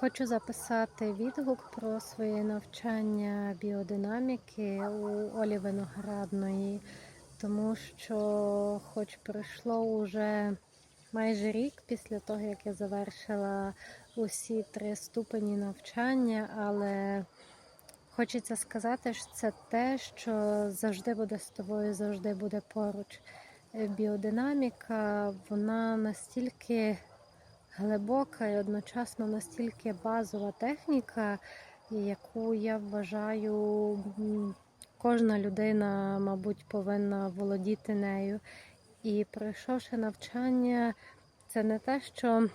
Хочу записати відгук про своє навчання біодинаміки у Олі Виноградної, тому що, хоч пройшло уже майже рік після того, як я завершила усі три ступені навчання, але хочеться сказати, що це те, що завжди буде з тобою, завжди буде поруч. Біодинаміка, вона настільки глибока і одночасно настільки базова техніка, яку я вважаю, кожна людина, мабуть, повинна володіти нею. І пройшовши навчання, це не те, що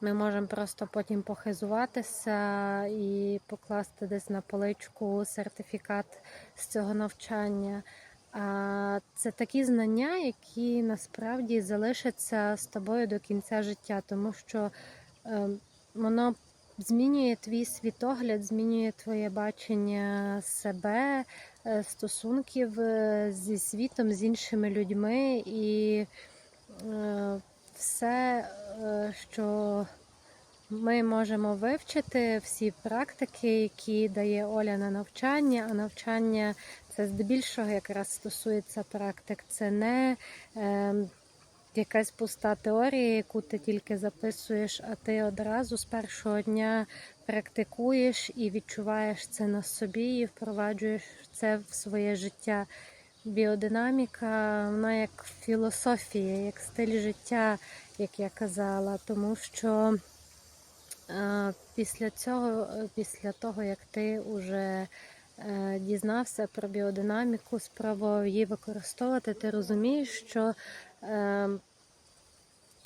ми можемо просто потім похизуватися і покласти десь на поличку сертифікат з цього навчання. Це такі знання, які насправді залишаться з тобою до кінця життя, тому що е, воно змінює твій світогляд, змінює твоє бачення себе, е, стосунків е, зі світом, з іншими людьми. І е, все, що ми можемо вивчити, всі практики, які дає Оля на навчання, а навчання це здебільшого якраз стосується практик. Це не е, якась пуста теорія, яку ти тільки записуєш, а ти одразу з першого дня практикуєш і відчуваєш це на собі, і впроваджуєш це в своє життя. Біодинаміка, вона як філософія, як стиль життя, як я казала, тому що е, після цього, після того, як ти вже е, дізнався про біодинаміку, спробував її використовувати, ти розумієш, що е,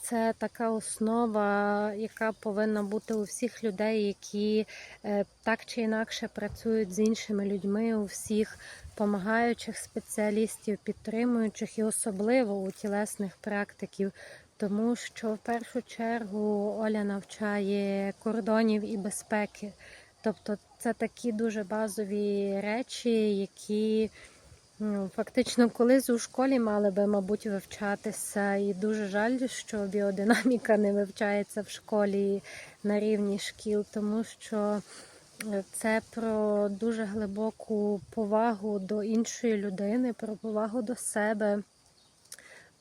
це така основа, яка повинна бути у всіх людей, які е, так чи інакше працюють з іншими людьми, у всіх помагаючих спеціалістів, підтримуючих і особливо у тілесних практиків. Тому що в першу чергу Оля навчає кордонів і безпеки. Тобто це такі дуже базові речі, які ну, фактично колись у школі мали би, мабуть, вивчатися. І дуже жаль, що біодинаміка не вивчається в школі на рівні шкіл, тому що е, це про дуже глибоку повагу до іншої людини, про повагу до себе,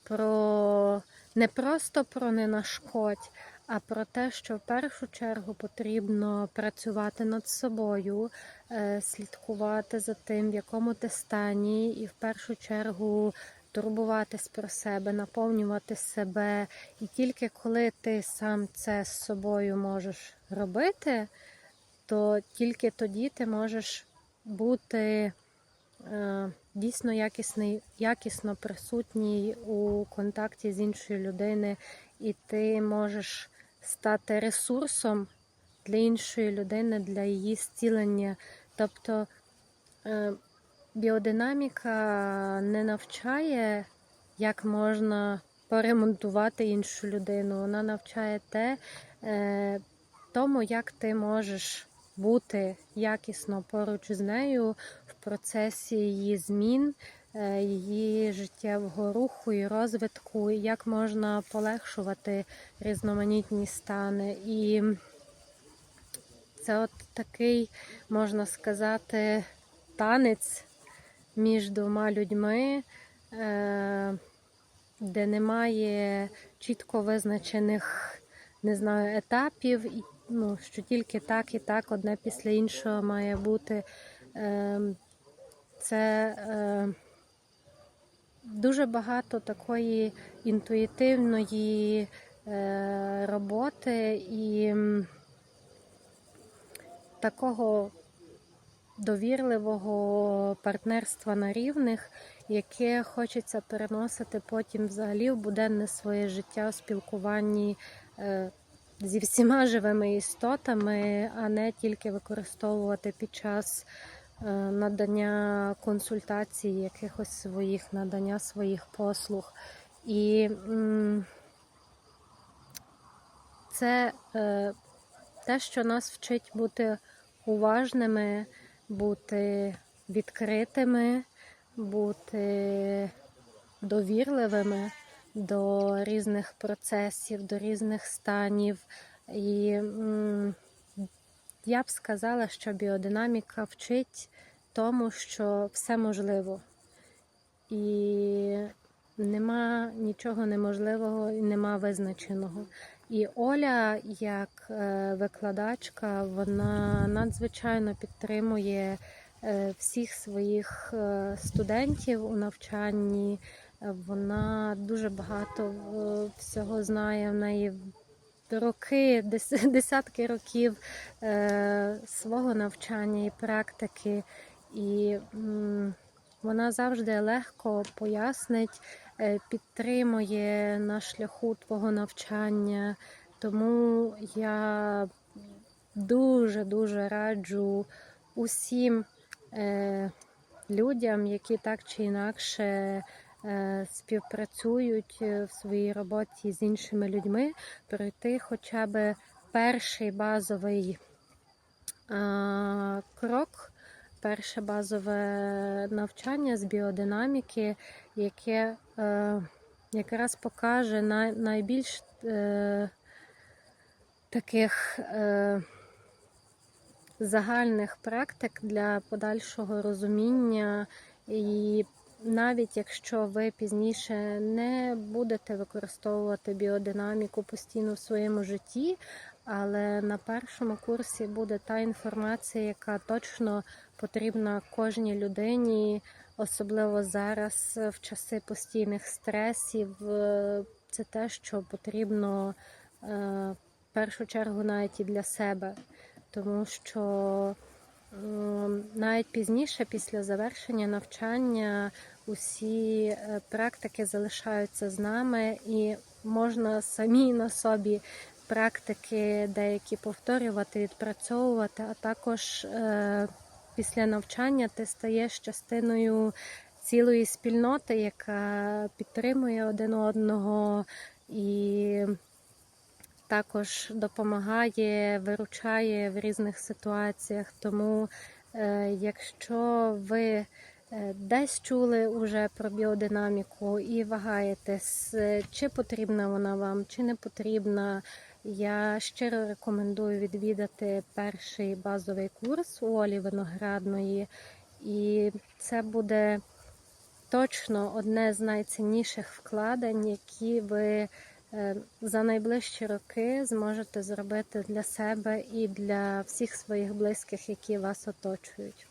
про не просто про не нашкодь, а про те, що в першу чергу потрібно працювати над собою, е, слідкувати за тим, в якому ти стані, і в першу чергу турбуватись про себе, наповнювати себе. І тільки коли ти сам це з собою можеш робити, то тільки тоді ти можеш бути е, дійсно якісний, якісно присутній у контакті з іншою людиною, і ти можеш стати ресурсом для іншої людини, для її зцілення. Тобто е, біодинаміка не навчає, як можна поремонтувати іншу людину. Вона навчає те, е, тому, як ти можеш бути якісно поруч з нею в процесі її змін, її життєвого руху і розвитку, як можна полегшувати різноманітні стани. І це от такий, можна сказати, танець між двома людьми, е, де немає чітко визначених, не знаю, етапів, ну, що тільки так і так одне після іншого має бути. Е, Це е, дуже багато такої інтуїтивної е, роботи і такого довірливого партнерства на рівних, яке хочеться переносити потім взагалі в буденне своє життя у спілкуванні е, зі всіма живими істотами, а не тільки використовувати під час надання консультацій, якихось своїх, надання своїх послуг. І це е, те, що нас вчить бути уважними, бути відкритими, бути довірливими до різних процесів, до різних станів. І я б сказала, що біодинаміка вчить тому, що все можливо. І нема нічого неможливого і нема визначеного. І Оля, як е, викладачка, вона надзвичайно підтримує е, всіх своїх е, студентів у навчанні. Вона дуже багато всього знає. В неї роки, десятки років е, свого навчання і практики. І вона завжди легко пояснить, е, підтримує на шляху твого навчання. Тому я дуже-дуже раджу усім е, людям, які так чи інакше співпрацюють е, в своїй роботі з іншими людьми, пройти хоча б перший базовий крок, перше базове навчання з біодинаміки, яке е, якраз покаже най, найбільш е, таких е, загальних практик для подальшого розуміння. І навіть якщо ви пізніше не будете використовувати біодинаміку постійно в своєму житті, але на першому курсі буде та інформація, яка точно потрібна кожній людині, особливо зараз в часи постійних стресів. Це те, що потрібно е, в першу чергу навіть і для себе, тому що навіть пізніше, після завершення навчання, усі е, практики залишаються з нами, і можна самі на собі практики деякі повторювати, відпрацьовувати, а також е, після навчання ти стаєш частиною цілої спільноти, яка підтримує один одного і також допомагає, виручає в різних ситуаціях. Тому, е, якщо ви е, десь чули уже про біодинаміку і вагаєтесь, е, чи потрібна вона вам, чи не потрібна, я щиро рекомендую відвідати перший базовий курс у Олі Виноградної, і це буде точно одне з найцінніших вкладень, які ви за найближчі роки зможете зробити для себе і для всіх своїх близьких, які вас оточують.